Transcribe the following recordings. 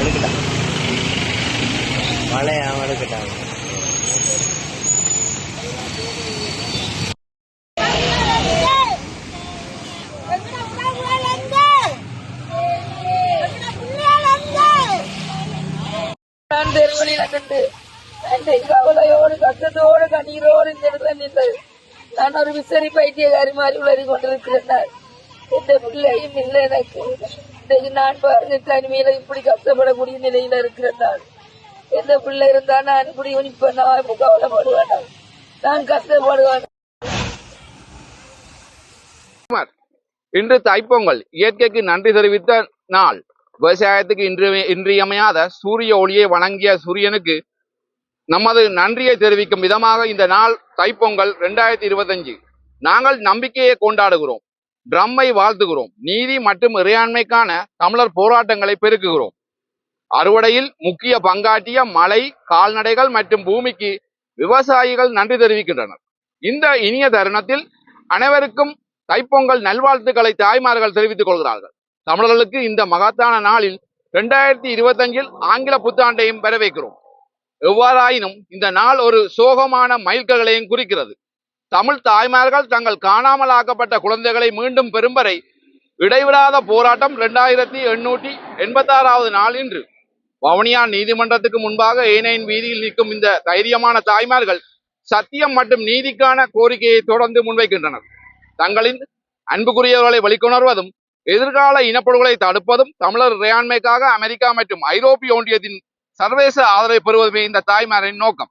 எடுக்கட்டான் மழையா எடுக்கட்டாங்க நான் தெருவழியில என்னை கவலையோடு கஷ்டத்தோடு கண்ணீரோடு இந்த இடத்துல நின்றது நான் ஒரு விசரி பைத்தியகாரி மாதிரி உளறி கொண்டிருக்கிறேன் இந்த பிள்ளையும் இல்லை எனக்கு நான் பாருங்க தனிமையில இப்படி கஷ்டப்படக்கூடிய நிலையில இருக்கிறேன் எந்த பிள்ளை இருந்தா நான் இப்படி இப்ப நான் கவலைப்படுவேன் நான். கஷ்டப்படுவேன் இன்று தைப்பொங்கல் இயற்கைக்கு நன்றி தெரிவித்த நாள் விவசாயத்துக்கு இன்று இன்றியமையாத சூரிய ஒளியை வணங்கிய சூரியனுக்கு நமது நன்றியை தெரிவிக்கும் விதமாக இந்த நாள் தைப்பொங்கல் ரெண்டாயிரத்தி இருபத்தஞ்சு. நாங்கள் நம்பிக்கையை கொண்டாடுகிறோம். ட்ரம்மை வாழ்த்துகிறோம். நீதி மற்றும் இறையாண்மைக்கான தமிழர் போராட்டங்களை பெருக்குகிறோம். அறுவடையில் முக்கிய பங்காற்றிய மலை கால்நடைகள் மற்றும் பூமிக்கு விவசாயிகள் நன்றி தெரிவிக்கின்றனர். இந்த இனிய தருணத்தில் அனைவருக்கும் தைப்பொங்கல் நல்வாழ்த்துக்களை தாய்மார்கள் தெரிவித்துக் கொள்கிறார்கள். தமிழர்களுக்கு இந்த மகத்தான நாளில் இரண்டாயிரத்தி இருபத்தஞ்சில் ஆங்கில புத்தாண்டையும் வரவேற்கிறோம் எவ்வாறாயினும் இந்த நாள் ஒரு சோகமான மைல்கல்களையும் குறிக்கிறது. தமிழ் தாய்மார்கள் தங்கள் காணாமல் ஆக்கப்பட்ட குழந்தைகளை மீண்டும் பெறும் வரை இடைவிடாத போராட்டம் இரண்டாயிரத்தி எண்ணூற்றி எண்பத்தாறாவது நாள் இன்று. வவுனியா நீதிமன்றத்துக்கு முன்பாக ஏனையின் வீதியில் நிற்கும் இந்த தைரியமான தாய்மார்கள் சத்தியம் மற்றும் நீதிக்கான கோரிக்கையை தொடர்ந்து முன்வைக்கின்றனர். தங்களின் அன்புக்குரியவர்களை வெளிக்கொணர்வதும் எதிர்கால இனப்படுகொலை தடுப்பதும் தமிழர் இறையாண்மைக்காக அமெரிக்கா மற்றும் ஐரோப்பிய ஒன்றியத்தின் சர்வதேச ஆதரவை பெறுவதுமே இந்த தாய்மாரின் நோக்கம்.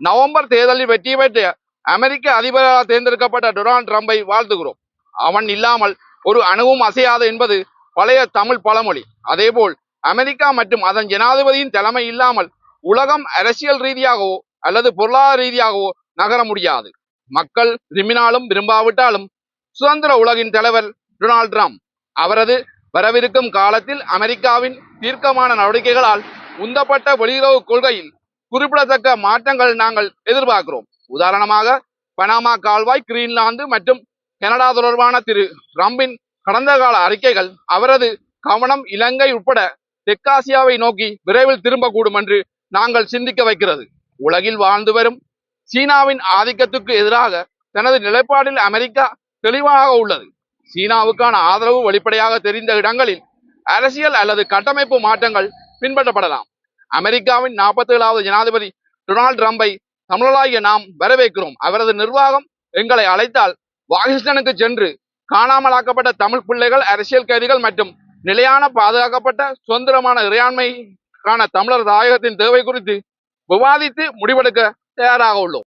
நவம்பர் தேர்தலில் வெற்றி பெற்ற அமெரிக்க அதிபராக தேர்ந்தெடுக்கப்பட்ட டொனால்ட் ட்ரம்பை வாழ்த்துகிறோம். அவன் இல்லாமல் ஒரு அணுவும் அசையாது என்பது பழைய தமிழ் பழமொழி. அதேபோல் அமெரிக்கா மற்றும் அதன் ஜனாதிபதியின் தலைமை இல்லாமல் உலகம் அரசியல் ரீதியாகவோ அல்லது பொருளாதார ரீதியாகவோ நகர முடியாது. மக்கள் விரும்பினாலும் விரும்பாவிட்டாலும் சுதந்திர உலகின் தலைவர் டொனால்டு ட்ரம்ப் அவரது வரவிருக்கும் காலத்தில் அமெரிக்காவின் தீர்க்கமான நடவடிக்கைகளால் உந்தப்பட்ட வெளியுறவு கொள்கையில் குறிப்பிடத்தக்க மாற்றங்கள் நாங்கள் எதிர்பார்க்கிறோம். உதாரணமாக பனாமா கால்வாய் கிரீன்லாந்து மற்றும் கனடா தொடர்பான திரு ரம்பின் கடந்த கால அறிக்கைகள் அவரது கவனம் இலங்கை உட்பட தெற்காசியாவை நோக்கி விரைவில் திரும்பக்கூடும் என்று நாங்கள் சிந்திக்க வைக்கிறது. உலகில் வாழ்ந்து வரும் சீனாவின் ஆதிக்கத்துக்கு எதிராக தனது நிலைப்பாட்டில் அமெரிக்கா தெளிவாக உள்ளது. சீனாவுக்கான ஆதரவு வெளிப்படையாக தெரிந்த இடங்களில் அரசியல் அல்லது கட்டமைப்பு மாற்றங்கள் பின்பற்றப்படலாம். அமெரிக்காவின் நாற்பத்தி ஏழாவது ஜனாதிபதி டொனால்ட் ட்ரம்பை தமிழராகிய நாம் வரவேற்கிறோம். அவரது நிர்வாகம் எங்களை அழைத்தால் வாகிஸ்டனுக்கு சென்று காணாமலாக்கப்பட்ட தமிழ் பிள்ளைகள் அரசியல் கைதிகள் மற்றும் நிலையான பாதுகாக்கப்பட்ட சுதந்திரமான இறையாண்மைக்கான தமிழர் தாயகத்தின் தேவை குறித்து விவாதித்து முடிவெடுக்க தயாராக உள்ளோம்.